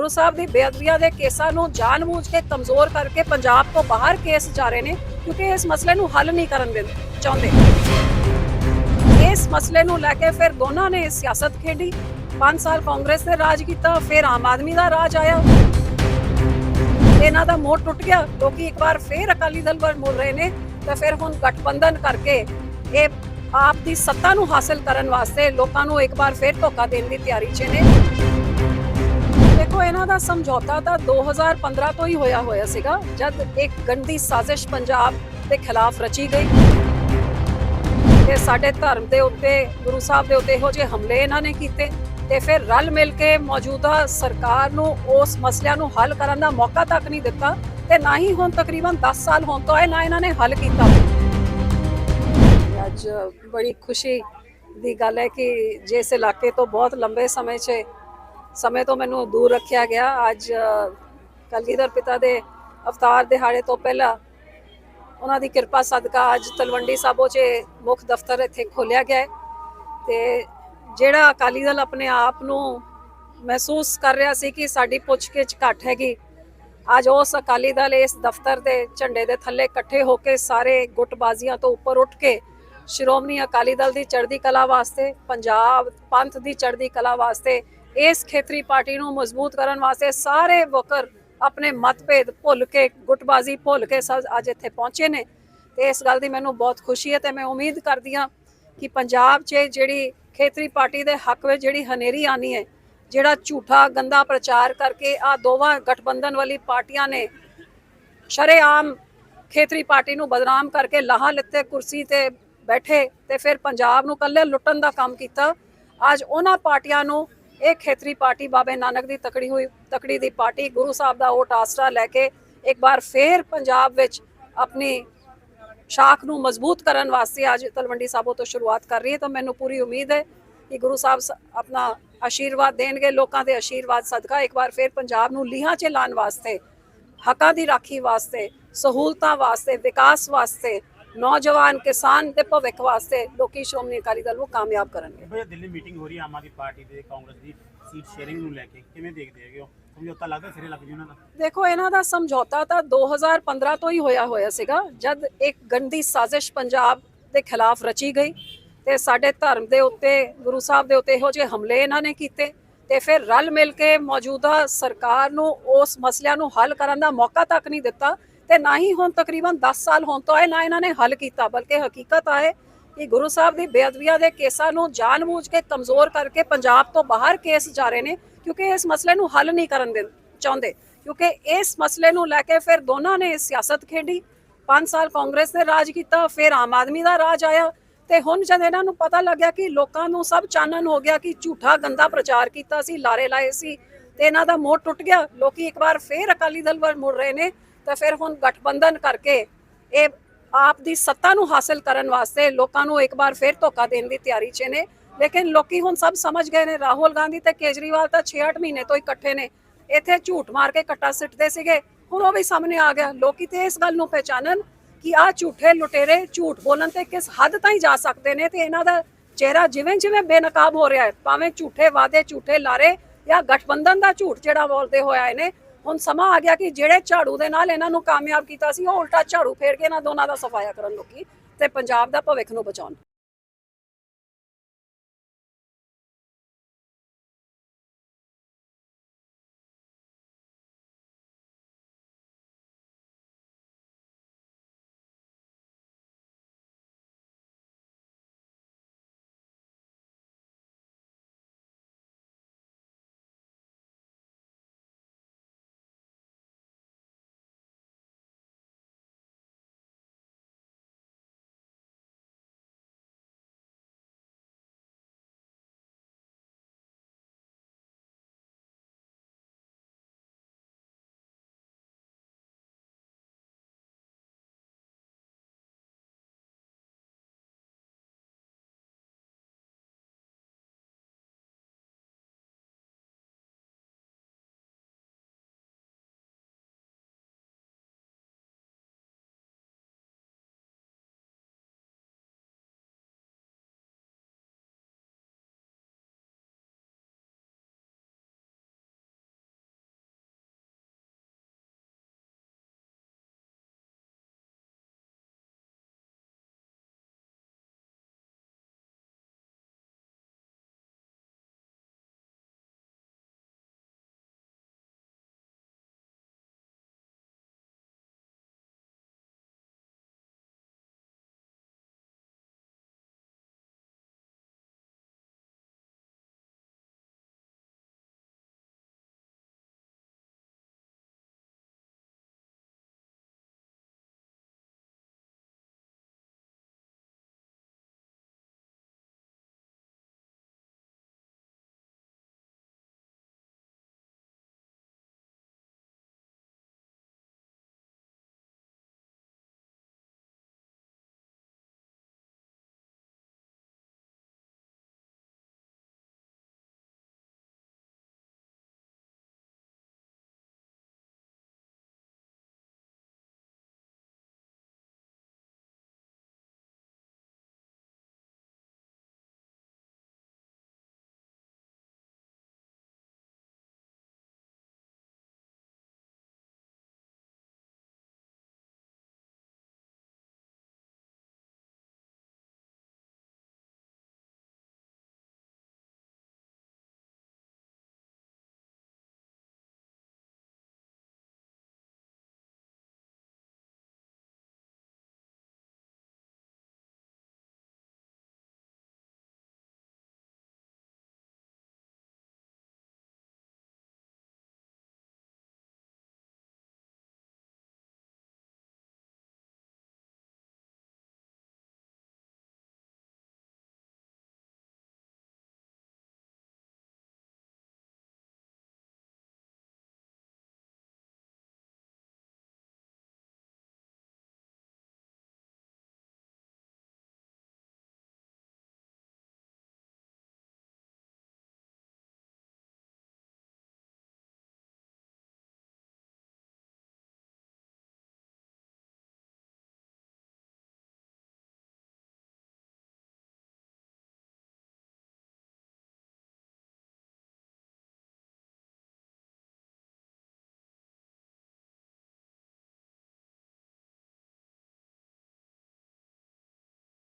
ਗੁਰੂ ਸਾਹਿਬ ਦੀ ਬੇਅਦਬੀਆਂ ਦੇ ਕੇਸਾਂ ਨੂੰ ਜਾਣਬੁੱਝ ਕੇ ਕਮਜ਼ੋਰ ਕਰਕੇ ਪੰਜਾਬ ਤੋਂ ਬਾਹਰ ਕੇਸ ਜਾ ਰਹੇ ਨੇ, ਕਿਉਂਕਿ ਇਸ ਮਸਲੇ ਨੂੰ ਹੱਲ ਨਹੀਂ ਕਰਨ ਦੇ, ਚਾਹੁੰਦੇ। ਇਸ ਮਸਲੇ ਨੂੰ ਲੈ ਕੇ ਫਿਰ ਦੋਨਾਂ ਨੇ ਸਿਆਸਤ ਖੇਡੀ। 5 ਸਾਲ ਕਾਂਗਰਸ ਨੇ ਰਾਜ ਕੀਤਾ, ਫਿਰ ਆਮ ਆਦਮੀ ਦਾ ਰਾਜ ਆਇਆ। ਇਹਨਾਂ ਦਾ ਮੋੜ ਟੁੱਟ ਗਿਆ, ਲੋਕੀ ਇੱਕ ਵਾਰ ਫਿਰ ਅਕਾਲੀ ਦਲ ਵੱਲ ਮੁੜ ਰਹੇ ਨੇ, ਤਾਂ ਫਿਰ ਹੁਣ ਗਠਬੰਧਨ ਕਰਕੇ ਇਹ ਆਪ ਦੀ ਸੱਤਾ ਨੂੰ ਹਾਸਲ ਕਰਨ ਵਾਸਤੇ ਲੋਕਾਂ ਨੂੰ ਇੱਕ ਵਾਰ ਫਿਰ ਧੋਖਾ ਦੇਣ ਦੀ ਤਿਆਰੀ 'ਚ ਨੇ। ਦੇਖੋ ਦਾ ਸਮਝੌਤਾ ਤਾਂ 2015 ਤੋਂ ਹੀ ਹੋਇਆ ਹੋਇਆ ਸੀਗਾ, ਜਦ ਇੱਕ ਗੰਦੀ ਸਾਜ਼ਿਸ਼ ਪੰਜਾਬ ਦੇ ਖਿਲਾਫ ਰਚੀ ਗਈ। ਤੇ ਸਾਡੇ ਧਰਮ ਦੇ ਉੱਤੇ, ਗੁਰੂ ਸਾਹਿਬ ਦੇ ਉੱਤੇ ਇਹੋ ਜਿਹੇ ਹਮਲੇ ਇਹਨਾਂ ਨੇ ਕੀਤੇ ਤੇ ਫਿਰ ਰਲ ਮਿਲ ਕੇ ਮੌਜੂਦਾ ਸਰਕਾਰ ਨੂੰ, ਉਸ ਮਸਲਿਆਂ ਨੂੰ ਹੱਲ ਕਰਨ ਦਾ ਮੌਕਾ ਤੱਕ ਨਹੀਂ ਦਿੱਤਾ ਤੇ ਨਾ ਹੀ ਹੁਣ ਤਕਰੀਬਨ 10 ਸਾਲ ਹੋਣ ਤੋਂ ਆਏ ਨਾ ਇਹਨਾਂ ਨੇ ਹੱਲ ਕੀਤਾ। ਅੱਜ ਬੜੀ ਖੁਸ਼ੀ ਦੀ ਗੱਲ ਹੈ ਕਿ ਜਿਸ ਇਲਾਕੇ ਤੋਂ ਬਹੁਤ ਲੰਬੇ ਸਮੇਂ 'ਚ ਸਮੇਂ ਤੋਂ ਮੈਨੂੰ ਦੂਰ ਰੱਖਿਆ ਗਿਆ। ਅੱਜ ਕਲਗੀਧਰ ਪਿਤਾ ਦੇ ਅਵਤਾਰ ਦਿਹਾੜੇ ਤੋਂ ਪਹਿਲਾਂ ਉਹਨਾਂ ਦੀ ਕਿਰਪਾ ਸਦਕਾ ਅੱਜ ਤਲਵੰਡੀ ਸਾਬੋ 'ਚ ਮੁੱਖ ਦਫ਼ਤਰ ਇੱਥੇ ਖੋਲਿਆ ਗਿਆ ਹੈ। ਤੇ ਜਿਹੜਾ ਅਕਾਲੀ ਦਲ ਆਪਣੇ ਆਪ ਨੂੰ ਮਹਿਸੂਸ ਕਰ ਰਿਹਾ ਸੀ ਕਿ ਸਾਡੀ ਪੁੱਛਗਿੱਛ ਘੱਟ ਹੈਗੀ, ਅੱਜ ਉਸ ਅਕਾਲੀ ਦਲ ਇਸ ਦਫ਼ਤਰ ਦੇ ਝੰਡੇ ਦੇ ਥੱਲੇ ਇਕੱਠੇ ਹੋ ਕੇ ਸਾਰੇ ਗੁੱਟਬਾਜ਼ੀਆਂ ਤੋਂ ਉੱਪਰ ਉੱਠ ਕੇ ਸ਼੍ਰੋਮਣੀ ਅਕਾਲੀ ਦਲ ਦੀ ਚੜ੍ਹਦੀ ਕਲਾ ਵਾਸਤੇ, ਪੰਜਾਬ ਪੰਥ ਦੀ ਚੜ੍ਹਦੀ ਕਲਾ ਵਾਸਤੇ ਇਸ ਖੇਤਰੀ ਪਾਰਟੀ ਨੂੰ ਮਜ਼ਬੂਤ ਕਰਨ ਵਾਸਤੇ ਸਾਰੇ ਵਕਰ ਆਪਣੇ ਮਤਭੇਦ ਭੁੱਲ ਕੇ, ਗੁੱਟਬਾਜ਼ੀ ਭੁੱਲ ਕੇ ਸਭ ਅੱਜ ਇੱਥੇ ਪਹੁੰਚੇ ਨੇ। ਤੇ ਇਸ ਗੱਲ ਦੀ ਮੈਨੂੰ ਬਹੁਤ ਖੁਸ਼ੀ ਹੈ ਤੇ ਮੈਂ ਉਮੀਦ ਕਰਦੀ ਹਾਂ ਕਿ ਪੰਜਾਬ 'ਚ ਜਿਹੜੀ ਖੇਤਰੀ ਪਾਰਟੀ ਦੇ ਹੱਕ ਵਿੱਚ ਜਿਹੜੀ ਹਨੇਰੀ ਆਣੀ ਹੈ, ਜਿਹੜਾ ਝੂਠਾ ਗੰਦਾ ਪ੍ਰਚਾਰ ਕਰਕੇ ਆ ਦੋਵਾਂ ਗਠਬੰਧਨ ਵਾਲੀ ਪਾਰਟੀਆਂ ਨੇ ਸ਼ਰੇਆਮ ਖੇਤਰੀ ਪਾਰਟੀ ਨੂੰ ਬਦਨਾਮ ਕਰਕੇ ਲਾਹਾਂ ਲਿੱਤੇ, ਕੁਰਸੀ ਤੇ ਬੈਠੇ ਤੇ ਫਿਰ ਪੰਜਾਬ ਨੂੰ ਕੱਲੇ ਲੁੱਟਣ ਦਾ ਕੰਮ ਕੀਤਾ। ਅੱਜ ਉਹਨਾਂ ਪਾਰਟੀਆਂ ਨੂੰ ਇਹ ਖੇਤਰੀ ਪਾਰਟੀ ਬਾਬੇ ਨਾਨਕ ਦੀ ਤਕੜੀ ਹੋਈ, ਤਕੜੀ ਦੀ ਪਾਰਟੀ, ਗੁਰੂ ਸਾਹਿਬ ਦਾ ਉਹ ਟਾਸਰਾ ਲੈ ਕੇ ਇੱਕ ਵਾਰ ਫੇਰ ਪੰਜਾਬ ਵਿੱਚ ਆਪਣੀ ਸ਼ਾਖ ਨੂੰ ਮਜ਼ਬੂਤ ਕਰਨ ਵਾਸਤੇ ਅੱਜ ਤਲਵੰਡੀ ਸਾਬੋ ਤੋਂ ਸ਼ੁਰੂਆਤ ਕਰ ਰਹੀ ਹੈ। ਤਾਂ ਮੈਨੂੰ ਪੂਰੀ ਉਮੀਦ ਹੈ ਕਿ ਗੁਰੂ ਸਾਹਿਬ ਆਪਣਾ ਆਸ਼ੀਰਵਾਦ ਦੇਣਗੇ, ਲੋਕਾਂ ਦੇ ਆਸ਼ੀਰਵਾਦ ਸਦਕਾ ਇੱਕ ਵਾਰ ਫੇਰ ਪੰਜਾਬ ਨੂੰ ਲੀਹਾਂ 'ਚ ਲਾਉਣ ਵਾਸਤੇ, ਹੱਕਾਂ ਦੀ ਰਾਖੀ ਵਾਸਤੇ, ਸਹੂਲਤਾਂ ਵਾਸਤੇ, ਵਿਕਾਸ ਵਾਸਤੇ ਨੌਜਵਾਨ ਕਿਸਾਨ ਦੇ ਭਵਿੱਖ ਵਾਸਤੇ ਲੋਕੀ ਸ਼੍ਰੋਮਣੀ ਅਕਾਲੀ ਦਲ ਨੂੰ ਕਾਮਯਾਬ ਕਰਨਗੇ। ਭਈ ਦਿੱਲੀ ਮੀਟਿੰਗ ਹੋ ਰਹੀ ਹੈ ਆਮ ਆਦਮੀ ਪਾਰਟੀ ਤੇ ਕਾਂਗਰਸ ਦੀ ਸੀਟ ਸ਼ੇਅਰਿੰਗ ਨੂੰ ਲੈ ਕੇ ਕਿਵੇਂ ਦੇਖਦੇ ਹੈਗੇ ਹੋ? ਸਮਝੌਤਾ ਲੱਗਦਾ ਸਿਰੇ ਲੱਗ ਜੂ ਉਹਨਾਂ ਦਾ। ਦੇਖੋ ਇਹਨਾਂ ਦਾ ਸਮਝੌਤਾ ਤਾਂ 2015 ਤੋਂ ਹੀ ਹੋਇਆ ਹੋਇਆ ਸੀਗਾ ਜਦ ਇੱਕ ਗੰਦੀ ਸਾਜ਼ਿਸ਼ ਪੰਜਾਬ ਦੇ ਖਿਲਾਫ ਰਚੀ ਗਈ ਤੇ ਸਾਡੇ ਧਰਮ ਦੇ ਉੱਤੇ ਗੁਰੂ ਸਾਹਿਬ ਦੇ ਉੱਤੇ ਇਹੋ ਜਿਹੇ ਹਮਲੇ ਇਹਨਾਂ ਨੇ ਕੀਤੇ ਤੇ ਫਿਰ ਰਲ ਮਿਲ ਕੇ ਮੌਜੂਦਾ ਸਰਕਾਰ ਨੂੰ ਉਸ ਮਸਲਿਆਂ ਨੂੰ ਹੱਲ ਕਰਨ ਦਾ ਮੌਕਾ ਤੱਕ ਨਹੀਂ ਦਿੱਤਾ। ਤੇ ਨਾ ਹੀ ਹੁਣ ਤਕਰੀਬਨ 10 ਸਾਲ ਹੋਣ ਤੋਂ ਆਏ, ਨਾ ਇਹਨਾਂ ਨੇ ਹੱਲ ਕੀਤਾ, ਬਲਕਿ ਹਕੀਕਤ ਆਏ ਕਿ ਗੁਰੂ ਸਾਹਿਬ ਦੀ ਬੇਅਦਬੀਆਂ ਦੇ ਕੇਸਾਂ ਨੂੰ ਜਾਣਬੁੱਝ ਕੇ ਕਮਜ਼ੋਰ ਕਰਕੇ ਪੰਜਾਬ ਤੋਂ ਬਾਹਰ ਕੇਸ ਜਾ ਰਹੇ ਨੇ, ਕਿਉਂਕਿ ਇਸ ਮਸਲੇ ਨੂੰ ਹੱਲ ਨਹੀਂ ਕਰਨ ਦੇ, ਚਾਹੁੰਦੇ। ਕਿਉਂਕਿ ਇਸ ਮਸਲੇ ਨੂੰ ਲੈ ਕੇ ਫਿਰ ਦੋਨਾਂ ਨੇ ਸਿਆਸਤ ਖੇਡੀ 5 ਸਾਲ ਕਾਂਗਰਸ ਨੇ ਰਾਜ ਕੀਤਾ, ਫਿਰ ਆਮ ਆਦਮੀ ਦਾ ਰਾਜ ਆਇਆ ਤੇ ਹੁਣ ਜਦ ਇਹਨਾਂ ਨੂੰ ਪਤਾ ਲੱਗਿਆ ਕਿ ਲੋਕਾਂ ਨੂੰ ਸਭ ਚਾਨਣ ਹੋ ਗਿਆ ਕਿ ਝੂਠਾ ਗੰਦਾ ਪ੍ਰਚਾਰ ਕੀਤਾ ਸੀ, ਲਾਰੇ ਲਾਏ ਸੀ ਤੇ ਇਹਨਾਂ ਦਾ ਮੋੜ ਟੁੱਟ ਗਿਆ, ਲੋਕੀ ਇੱਕ ਵਾਰ ਫੇਰ ਅਕਾਲੀ ਦਲ ਵੱਲ ਮੁੜ ਰਹੇ ਨੇ ਤਾਂ ਫਿਰ ਹੁਣ ਗਠਬੰਧਨ ਕਰਕੇ ਇਹ ਆਪ ਦੀ ਸੱਤਾ ਨੂੰ ਹਾਸਲ ਕਰਨ ਵਾਸਤੇ ਲੋਕਾਂ ਨੂੰ ਇੱਕ ਵਾਰ ਫੇਰ ਧੋਖਾ ਦੇਣ ਦੀ ਤਿਆਰੀ 'ਚ ਨੇ। ਲੇਕਿਨ ਲੋਕੀ ਹੁਣ ਸਭ ਸਮਝ ਗਏ ਨੇ। ਰਾਹੁਲ ਗਾਂਧੀ ਤੇ ਕੇਜਰੀਵਾਲ ਤਾਂ 6-8 ਮਹੀਨੇ ਤੋਂ ਇਕੱਠੇ ਨੇ। ਇੱਥੇ ਝੂਠ ਮਾਰ ਕੇ ਕੱਟਾ ਸਿੱਟਦੇ ਸੀਗੇ। ਹੁਣ ਉਹ ਵੀ ਸਾਹਮਣੇ ਆ ਗਿਆ। ਲੋਕੀ ਤੇ ਇਸ ਗੱਲ ਨੂੰ ਪਹਿਚਾਨਣ ਕਿ ਆ ਝੂਠੇ ਲੁਟੇਰੇ ਝੂਠ ਬੋਲਣ ਤੇ ਕਿਸ ਹੱਦ ਤਾਈਂ ਜਾ ਸਕਦੇ ਨੇ ਤੇ ਇਹਨਾਂ ਦਾ ਚਿਹਰਾ ਜਿਵੇਂ ਜਿਵੇਂ ਬੇਨਕਾਬ ਹੋ ਰਿਹਾ ਹੈ। ਭਾਵੇਂ ਝੂਠੇ ਵਾਅਦੇ, ਝੂਠੇ ਲਾਰੇ ਜਾਂ ਗਠਬੰਧਨ ਦਾ ਝੂਠ ਜਿਹੜਾ ਬੋਲਦੇ ਹੋਇਆ ਆਏ ਹੁਣ ਸਮਾਂ ਆ ਗਿਆ ਕਿ ਜਿਹੜੇ ਝਾੜੂ ਦੇ ਨਾਲ ਇਹਨਾਂ ਨੂੰ ਕਾਮਯਾਬ ਕੀਤਾ ਸੀ, ਉਹ ਉਲਟਾ ਝਾੜੂ ਫੇਰ ਕੇ ਇਹਨਾਂ ਦੋਨਾਂ ਦਾ ਸਫਾਇਆ ਕਰਨ ਲੋਕੀ ਤੇ ਪੰਜਾਬ ਦਾ ਭਵਿੱਖ ਨੂੰ ਬਚਾਉਣ।